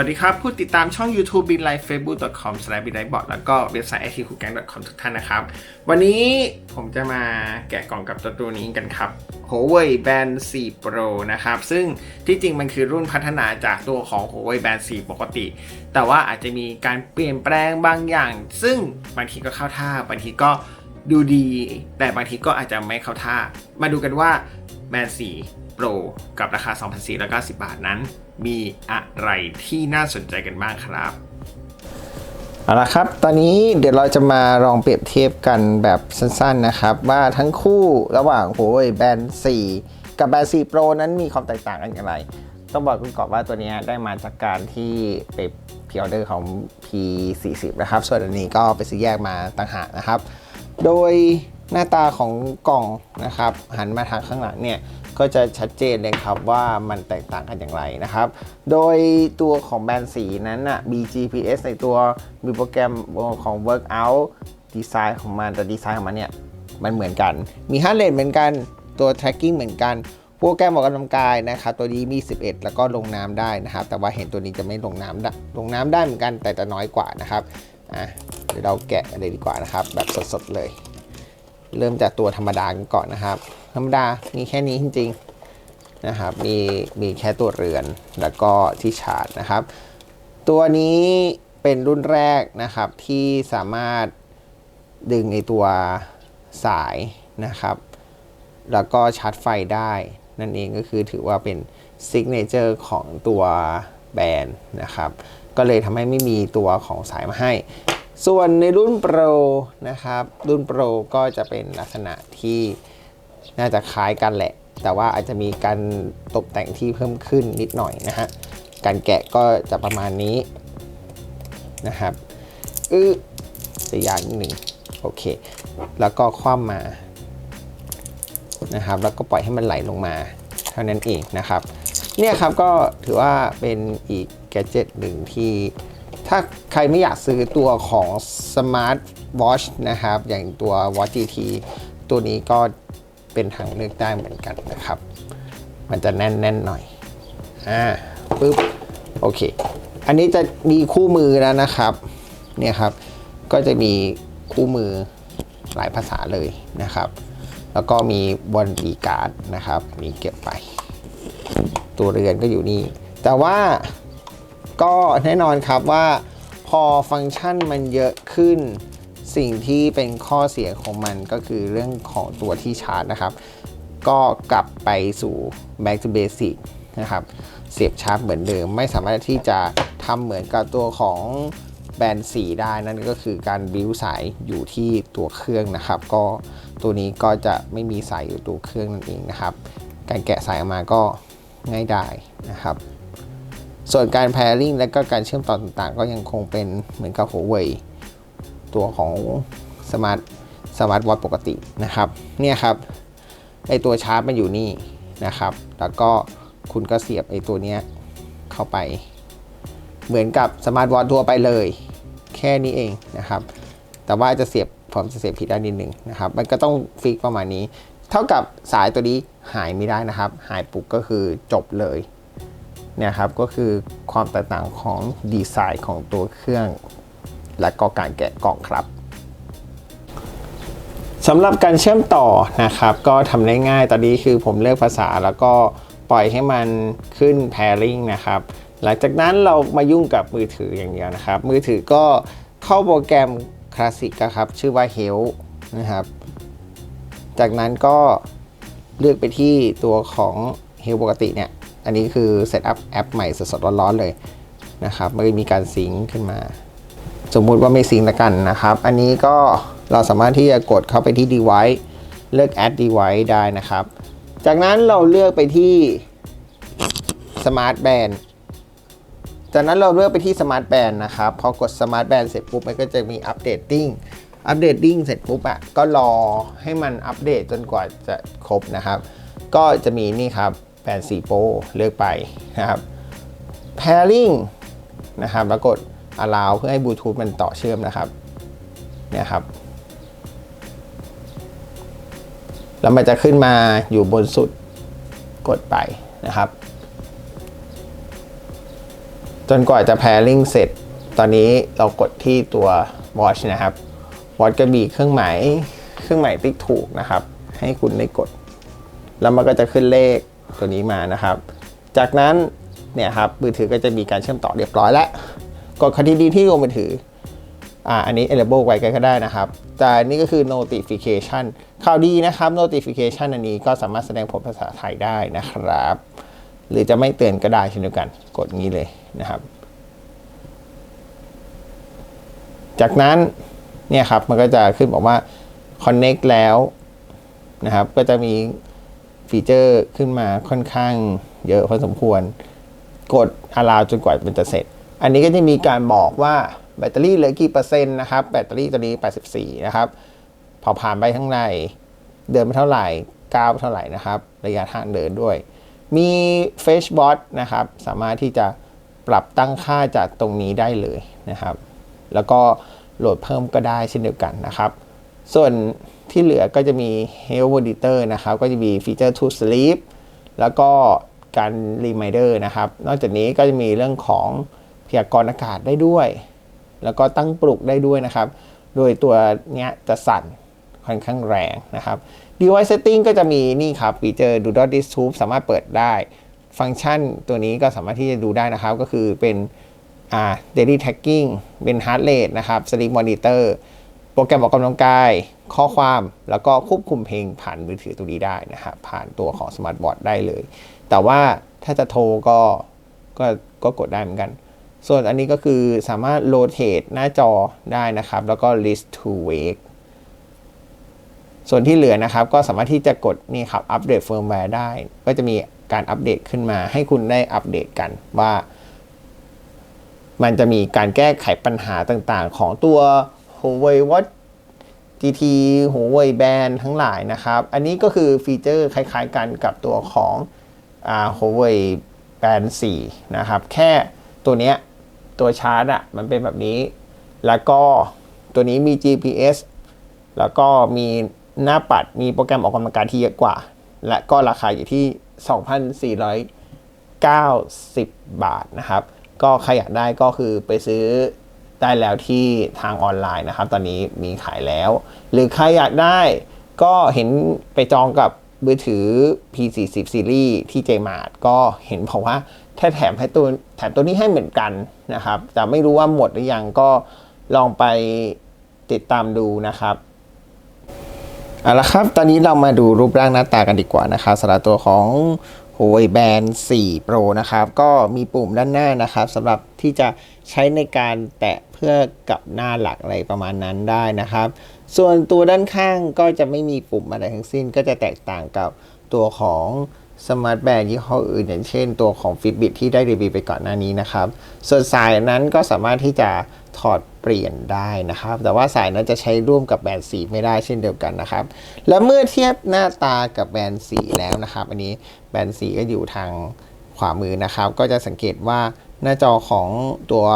วัสดีครับ ผู้ติดตามช่อง YouTube b i n l i f e facebook.com s l a s h b i n l i f e b o t แล้วก็เว็บไซต์ it c o o g a n g com ทุกท่านนะครับ วันนี้ผมจะมาแกะกล่องกับตัวตัวนี้กันครับ Huawei Band 4 Pro นะครับ ซึ่งที่จริงมันคือรุ่นพัฒนาจากตัวของ Huawei Band 4 ปกติ แต่ว่าอาจจะมีการเปลี่ยนแปลงบางอย่าง ซึ่งบางทีก็เข้าท่าบางทีก็ดูดี แต่บางทีก็อาจจะไม่เข้าท่า มาดูกันว่า Band 4 Pro กับราคา 2,490 บาทนั้น มีอะไรที่น่าสนใจกันบ้างครับเอาละครับ ตอนนี้เดี๋ยวเราจะมาลองเปรียบเทียบกันแบบสั้นๆนะครับ ว่าทั้งคู่ระหว่างโ u ยแบน4กับแบน4 Pro นั้นมีความแตกต่างกันอย่างไร ต้องบอกคุณกอนว่าตัวนี้ได้มาจากการที่ไปพิออเดอร์ของ P40 นะครับ ส่วนอันนี้ก็ไปซื้อแยกมาต่างหากนะครับ โดยหน้าตาของกล่องนะครับ หันมาทางข้างหลังเนี่ย ก็จะชัดเจนเลยครับว่ามันแตกต่างกันอย่างไรนะครับ โดยตัวของแบรนด์สีนั้นอะ BGPS ในตัวมีโปรแกรมของ Workout ดีไซน์ของมันแต่ดีไซน์ของมันเนี่ยมันเหมือนกัน มี heart rate เหมือนกันตัว tracking เหมือนกันโปรแกรมออกกำลังกายนะครับตัวนี้มี 11 แล้วก็ลงน้ำได้นะครับ แต่ว่าเห็นตัวนี้จะไม่ลงน้ำลงน้ำได้เหมือนกันแต่จะน้อยกว่านะครับอะเดี๋ยวเราแกะเลยดีกว่านะครับ แบบสดๆเลย เริ่มจากตัวธรรมดากันก่อนนะครับ ธรรมดามีแค่นี้จริงๆนะครับ มีมีแค่ตัวเรือนแล้วก็ที่ชาร์จนะครับ ตัวนี้เป็นรุ่นแรกนะครับที่สามารถดึงในตัวสายนะครับ แล้วก็ชาร์จไฟได้ นั่นเองก็คือถือว่าเป็นซิกเนเจอร์ของตัวแบรนด์นะครับ ก็เลยทำให้ไม่มีตัวของสายมาให้ ส่วนในรุ่นโปรนะครับ รุ่นโปรก็จะเป็นลักษณะที่น่าจะคล้ายกันแหละ แต่ว่าอาจจะมีการตกแต่งที่เพิ่มขึ้นนิดหน่อยนะฮะ การแกะก็จะประมาณนี้นะครับอือจะยากนิดหนึ่งโอเค แล้วก็คว่ำมานะครับ แล้วก็ปล่อยให้มันไหลลงมา เท่านั้นเองนะครับ เนี่ยครับก็ถือว่าเป็นอีกแกจิตหนึ่งที่ ถ้าใครไม่อยากซื้อตัวของ Smart Watch นะครับ อย่างตัว Watch GT ตัวนี้ก็เป็นทางเลือกได้เหมือนกันนะครับ มันจะแน่นๆหน่อย อ่าปึ๊บ โอเค อันนี้จะมีคู่มือแล้วนะครับ เนี่ยครับ ก็จะมีคู่มือหลายภาษาเลยนะครับ แล้วก็มีบอลดีการ์ดนะครับ มีเก็บไป ตัวเรือนก็อยู่นี่ แต่ว่า ก็แน่นอนครับว่าพอฟังก์ชันมันเยอะขึ้น สิ่งที่เป็นข้อเสียของมันก็คือเรื่องของตัวที่ชาร์จนะครับ ก็กลับไปสู่ back to basic นะครับ เสียบชาร์จเหมือนเดิม ไม่สามารถที่จะทำเหมือนกับตัวของแบรนด์สีได้นั่นก็คือการบิวสายอยู่ที่ตัวเครื่องนะครับ ก็ตัวนี้ก็จะไม่มีสายอยู่ตัวเครื่องนั่นเองนะครับ การแกะสายออกมาก็ง่ายได้นะครับ ส่วนการ pairing และก็การเชื่อมต่อต่างๆ ก็ยังคงเป็นเหมือนกับ Huawei ตัวของ Smart Smart Watch ปกตินะครับ เนี่ยครับไอตัวชาร์จมันอยู่นี่นะครับ แล้วก็คุณก็เสียบไอตัวเนี้ยเข้าไป เหมือนกับสมาร์ทวอททั่วไปเลย แค่นี้เองนะครับ แต่ว่าจะเสียบผมจะเสียบผิดด้านนิดหนึ่งนะครับ มันก็ต้องฟิกประมาณนี้ เท่ากับสายตัวนี้หายไม่ได้นะครับ หายปุ๊บก็คือจบเลย เนี่ยครับก็คือความแตกต่างของดีไซน์ของตัวเครื่อง และก็การแกะกล่องครับสำหรับการเชื่อมต่อนะครับ ก็ทำได้ง่ายตอนนี้คือผมเลือกภาษาแล้วก็ปล่อยให้มันขึ้น pairing นะครับ หลังจากนั้นเรามายุ่งกับมือถืออย่างเดียวนะครับ มือถือก็เข้าโปรแกรมคลาสสิกครับ ชื่อว่า Help นะครับ จากนั้นก็เลือกไปที่ตัวของ Help ปกติเนี่ย อันนี้คือเซตอัพแอปใหม่สดๆร้อนๆเลยนะครับมันมีการซิงค์ขึ้นมา สมมุติว่าไม่ซิงค์ละกันนะครับ อันนี้ก็เราสามารถที่จะกดเข้าไปที่ device เลือก add device ได้นะครับ จากนั้นเราเลือกไปที่ smart band จากนั้นเราเลือกไปที่ smart band นะครับ พอกด smart band เสร็จปุ๊บมันก็จะมี updating updating เสร็จปุ๊บอะก็รอให้มันอัปเดตจนกว่าจะครบนะครับ ก็จะมีนี่ครับ แบน4 Pro เลือกไปนะครับ pairing นะครับแล้วกด allow เพื่อให้บลูทูธมันต่อเชื่อมนะครับเนี่ยครับแล้วมันจะขึ้นมาอยู่บนสุดกดไปนะครับ จนกว่าจะ pairing เสร็จ ตอนนี้เรากดที่ตัว watch นะครับ watch ก็มีเครื่องหมายเครื่องหมายติ๊กถูกนะครับ ให้คุณได้กด แล้วมันก็จะขึ้นเลข ตัวนี้มานะครับ จากนั้นเนี่ยครับมือถือก็จะมีการเชื่อมต่อเรียบร้อยแล้วกดคดีดีที่ตัวมือถืออ่าอันนี้ enable ไว้ก็ได้นะครับ แต่นนี่ก็คือ notification ข่าวดีนะครับ notification อันนี้ก็สามารถแสดงผลภาษาไทยได้นะครับ หรือจะไม่เตือนก็ได้เช่นเดียวกัน กดงี้เลยนะครับ จากนั้นเนี่ยครับมันก็จะขึ้นบอกว่า connect แล้วนะครับ ก็จะมี ฟีเจอร์ขึ้นมาค่อนข้างเยอะพอสมควร กด allow จนกว่ามันจะเสร็จ อันนี้ก็จะมีการบอกว่าแบตเตอรี่เหลือกี่เปอร์เซ็นต์นะครับ แบตเตอรี่ตัวนี้ 84 นะครับพอผ่านไปข้างใน เดินไปเท่าไหร่ก้าวเท่าไหร่นะครับ ระยะทางเดินด้วย มี f a c e b o t นะครับ สามารถที่จะปรับตั้งค่าจากตรงนี้ได้เลยนะครับ แล้วก็โหลดเพิ่มก็ได้เช่นเดียวกันนะครับ ส่วน ที่เหลือก็จะมี Health Monitor นะครับ ก็จะมีฟีเจอร์ To Sleep แล้วก็การ Reminder นะครับ นอกจากนี้ก็จะมีเรื่องของพยากรณ์อากาศได้ด้วย แล้วก็ตั้งปลุกได้ด้วยนะครับ โดยตัวเนี้ยจะสั่นค่อนข้างแรงนะครับ Device Setting ก็จะมีนี่ครับฟีเจอร์ Do Not Disturb สามารถเปิดได้ ฟังก์ชันตัวนี้ก็สามารถที่จะดูได้นะครับ ก็คือเป็น อ่า daily tracking เป็น heart rate นะครับ sleep monitor โปรแกรมออกกำลังกาย ข้อความแล้วก็ควบคุมเพลงผ่านมือถือตัวนี้ได้นะครับผ่านตัวของสมาร์ทบอร์ดได้เลย แต่ว่าถ้าจะโทรก็ก็ก็กดได้เหมือนกัน ส่วนอันนี้ก็คือสามารถโรเต e หน้าจอได้นะครับ แล้วก็ list to wake ส่วนที่เหลือนะครับ ก็สามารถที่จะกดนี่ครับอัปเดตเฟิร์มแวร์ได้ ก็จะมีการอัปเดตขึ้นมา ให้คุณได้อัปเดตกันว่า มันจะมีการแก้ไขปัญหาต่างๆ ของตัว Huawei Watch GT Huawei Band ทั้งหลายนะครับ อันนี้ก็คือฟีเจอร์คล้ายๆกันกับตัวของอ่า Huawei Band 4 นะครับ แค่ตัวเนี้ย ตัวชาร์จอะมันเป็นแบบนี้ แล้วก็ตัวนี้มี GPS แล้วก็มีหน้าปัดมีโปรแกรมออกกำลังกายที่เยอะกว่า และก็ราคาอยู่ที่ 2,490 บาทนะครับ ก็ใครอยากได้ก็คือไปซื้อ ได้แล้วที่ทางออนไลน์นะครับ ตอนนี้มีขายแล้ว หรือใครอยากได้ก็เห็นไปจองกับมือถือ P40 Series ที่ JMart ก็เห็นบอกว่าแค่แถมให้ตัวแถมตัวนี้ให้เหมือนกันนะครับ แต่ไม่รู้ว่าหมดหรือยังก็ลองไปติดตามดูนะครับเอาละครับ ตอนนี้เรามาดูรูปร่างหน้าตากันดีกว่านะครับสำหรับตัวของ Huawei Band 4 Pro นะครับ ก็มีปุ่มด้านหน้านะครับสำหรับที่จะ ใช้ในการแตะเพื่อกับหน้าหลักอะไรประมาณนั้นได้นะครับ ส่วนตัวด้านข้างก็จะไม่มีปุ่มอะไรทั้งสิ้น ก็จะแตกต่างกับตัวของสมาร์ทแบนด์ยี่ห้ออื่น อย่างเช่น ตัวของ Fitbit ที่ได้รีวิวไปก่อนหน้านี้นะครับ ส่วนสายนั้นก็สามารถที่จะถอดเปลี่ยนได้นะครับ แต่ว่าสายนั้นจะใช้ร่วมกับแบรนด์สีไม่ได้เช่นเดียวกันนะครับ และเมื่อเทียบหน้าตากับแบรนด์สีแล้วนะครับ อันนี้แบรนด์สีก็อยู่ทางขวามือนะครับ ก็จะสังเกตว่า หน้าจอของตัว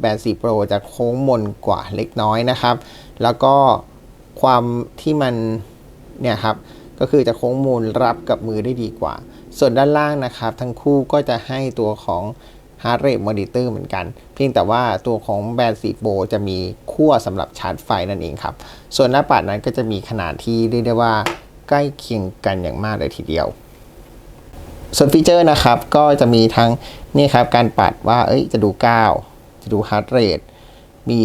แบรนด์สีโปรจะโค้งมนกว่าเล็กน้อยนะครับ แล้วก็ความที่มันเนี่ยครับก็คือจะโค้งมูลรับกับมือได้ดีกว่า ส่วนด้านล่างนะครับ ทั้งคู่ก็จะให้ตัวของ Heart Rate Monitor เหมือนกัน เพียงแต่ว่าตัวของแบรนด์สีโบจะมีขั้วสำหรับชาร์จไฟนั่นเองครับ ส่วนหน้าปัดนั้นก็จะมีขนาดที่เรียกได้ว่าใกล้เคียงกันอย่างมากเลยทีเดียว ส่วนฟีเจอร์นะครับ ก็จะมีทั้งนี่ครับการปัดว่าเอ้ยจะดูก้าวจะดู Heart Rate มี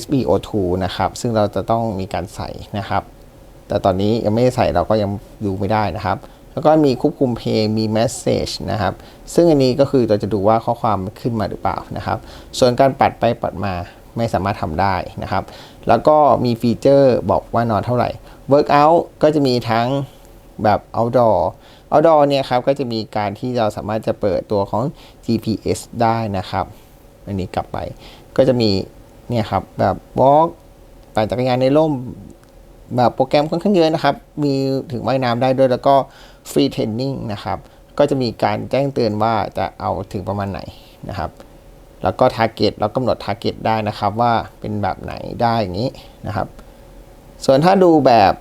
SBO2 นะครับ ซึ่งเราจะต้องมีการใส่นะครับ แต่ตอนนี้ยังไม่ได้ใส่เราก็ยังดูไม่ได้นะครับ แล้วก็มีควบคุมเพลงมี message นะครับ ซึ่งอันนี้ก็คือเราจะดูว่าข้อความขึ้นมาหรือเปล่านะครับ ส่วนการปัดไปปัดมาไม่สามารถทำได้นะครับ แล้วก็มีฟีเจอร์บอกว่านอนเท่าไหร่ workout ก็จะมีทั้งแบบ outdoor outdoor เนี่ยครับก็จะมีการที่เราสามารถจะเปิดตัวของ GPS ได้นะครับ อันนี้กลับไป ก็จะมีเนี่ยครับแบบ walk ปั่นจักรยานในร่มแบบโปรแกรมค่อนข้างเยอะนะครับ มีถึงว่ายน้ำได้ด้วยแล้วก็ฟรีเทรนนิ่งนะครับ ก็จะมีการแจ้งเตือนว่าจะเอาถึงประมาณไหนนะครับ แล้วก็ Target แล้วกำหนด Target ได้นะครับว่าเป็นแบบไหนได้อย่างนี้นะครับ ส่วนถ้าดูแบบ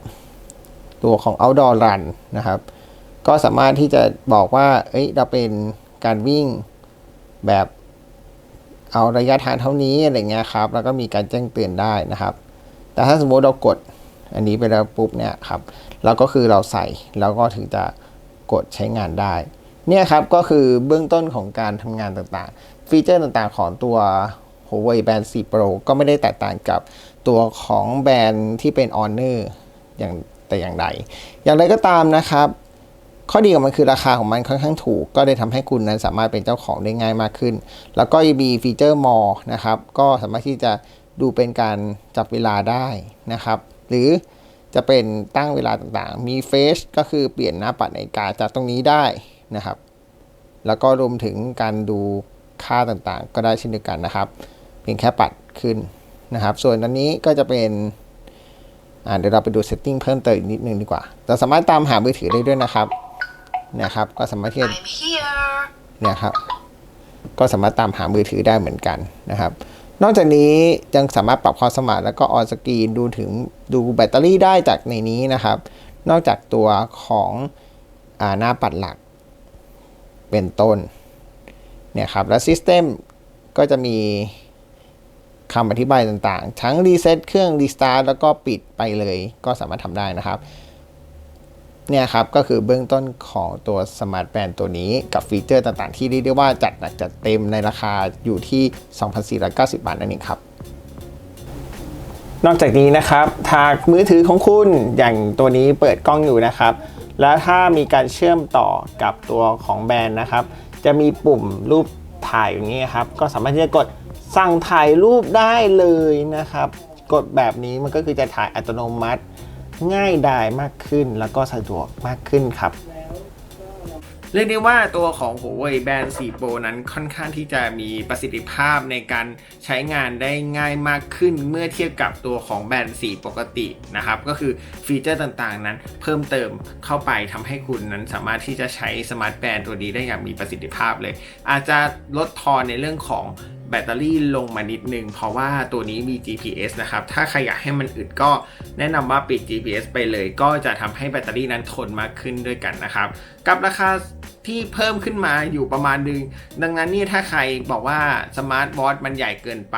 ตัวของ outdoor run นะครับ ก็สามารถที่จะบอกว่า เอ้ย เราเป็นการวิ่งแบบเอาระยะทางเท่านี้อะไรเงี้ยครับ แล้วก็มีการแจ้งเตือนได้นะครับ แต่ถ้าสมมติเรากดอันนี้ไปแล้วปุ๊บเนี่ยครับ เราก็คือเราใส่แล้วก็ถึงจะกดใช้งานได้ เนี่ยครับก็คือเบื้องต้นของการทำงานต่างๆ ฟีเจอร์ต่างๆของตัว Huawei Band 4 Pro ก็ไม่ได้แตกต่างกับตัวของแบรนด์ที่เป็น Honor อย่างแต่อย่างใด อย่างไรก็ตามนะครับ ข้อดีของมันคือราคาของมันค่อนข้างถูก ก็ได้ทำให้คุณนั้นสามารถเป็นเจ้าของได้ง่ายมากขึ้น แล้วก็ยังมีฟีเจอร์มอนะครับ ก็สามารถที่จะดูเป็นการจับเวลาได้นะครับ หรือจะเป็นตั้งเวลาต่างๆ มีเฟซก็คือเปลี่ยนหน้าปัดนาฬิกาจากตรงนี้ได้นะครับ แล้วก็รวมถึงการดูค่าต่างๆ ก็ได้เช่นเดียวกันนะครับ เพียงแค่ปัดขึ้นนะครับ ส่วนอันนี้ก็จะเป็นเดี๋ยวเราไปดูเซตติ้งเพิ่มเติมอีกนิดนึงดีกว่า เราสามารถตามหามือถือได้ด้วยนะครับ นะครับ ก็สามารถที่จะ I'm here. เนี่ยครับ ก็สามารถตามหามือถือได้เหมือนกันนะครับ นอกจากนี้ยังสามารถปรับความสมรรถแล้วก็ออนสกรีนดูถึงดูแบตเตอรี่ได้จากในนี้นะครับ นอกจากตัวของอาหน้าปัดหลักเป็นต้นเนี่ยครับ แล้ว System ก็จะมีคำอธิบายต่างๆ ทั้งรีเซ็ตเครื่องรีสตาร์ทแล้วก็ปิดไปเลย ก็สามารถทำได้นะครับ เนี่ยครับก็คือเบื้องต้นของตัวสมาร์ทแบนตัวนี้กับฟีเจอร์ต่างๆ ที่เรียกได้ว่าจัดหนักจัดเต็มในราคาอยู่ที่ 2,490 บาทนั่นเองครับนอกจากนี้นะครับทางมือถือของคุณอย่างตัวนี้เปิดกล้องอยู่นะครับ แล้วถ้ามีการเชื่อมต่อกับตัวของแบรนด์นะครับ จะมีปุ่มรูปถ่ายอย่างนี้ครับ ก็สามารถที่จะกดสั่งถ่ายรูปได้เลยนะครับ กดแบบนี้มันก็คือจะถ่ายอัตโนมัติ ง่ายดายมากขึ้นแล้วก็สะดวกมากขึ้นครับ เรียกได้ว่าตัวของ Huawei Band 4 Pro นั้นค่อนข้างที่จะมีประสิทธิภาพในการใช้งานได้ง่ายมากขึ้นเมื่อเทียบกับตัวของแบนด์4 ปกตินะครับ ก็คือฟีเจอร์ต่างๆนั้นเพิ่มเติมเข้าไปทำให้คุณนั้นสามารถที่จะใช้สมาร์ทแบนด์ตัวนี้ได้อย่างมีประสิทธิภาพเลย อาจจะลดทอนในเรื่องของ แบตเตอรี่ลงมานิดนึง เพราะว่าตัวนี้มี GPS นะครับ ถ้าใครอยากให้มันอึดก็แนะนำว่าปิด GPS ไปเลย ก็จะทำให้แบตเตอรี่นั้นทนมากขึ้นด้วยกันนะครับ กับราคาที่เพิ่มขึ้นมาอยู่ประมาณนึง ดังนั้นนี่ถ้าใครบอกว่าสมาร์ทวอทมันใหญ่เกินไป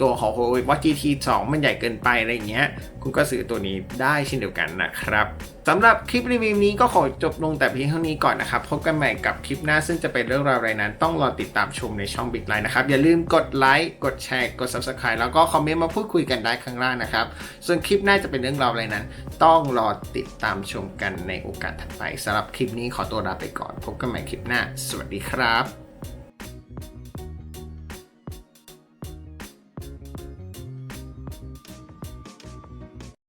ตัวของ Huawei Watch GT 2 มันใหญ่เกินไปอะไรเงี้ย คุณก็ซื้อตัวนี้ได้เช่นเดียวกันนะครับสำหรับคลิปรีวิวนี้ก็ขอจบลงแต่เพียงเท่านี้ก่อนนะครับ พบกันใหม่กับคลิปหน้าซึ่งจะเป็นเรื่องราวอะไรนั้น ต้องรอติดตามชมในช่อง Big Line นะครับ อย่าลืมกดไลค์กดแชร์กด Subscribe แล้วก็คอมเมนต์มาพูดคุยกันได้ข้างล่างนะครับ ส่วนคลิปหน้าจะเป็นเรื่องราวอะไรนั้น ต้องรอติดตามชมกันในโอกาสถัดไปสำหรับคลิปนี้ขอตัวลาไปก่อน พบกันใหม่คลิปหน้า สวัสดีครับ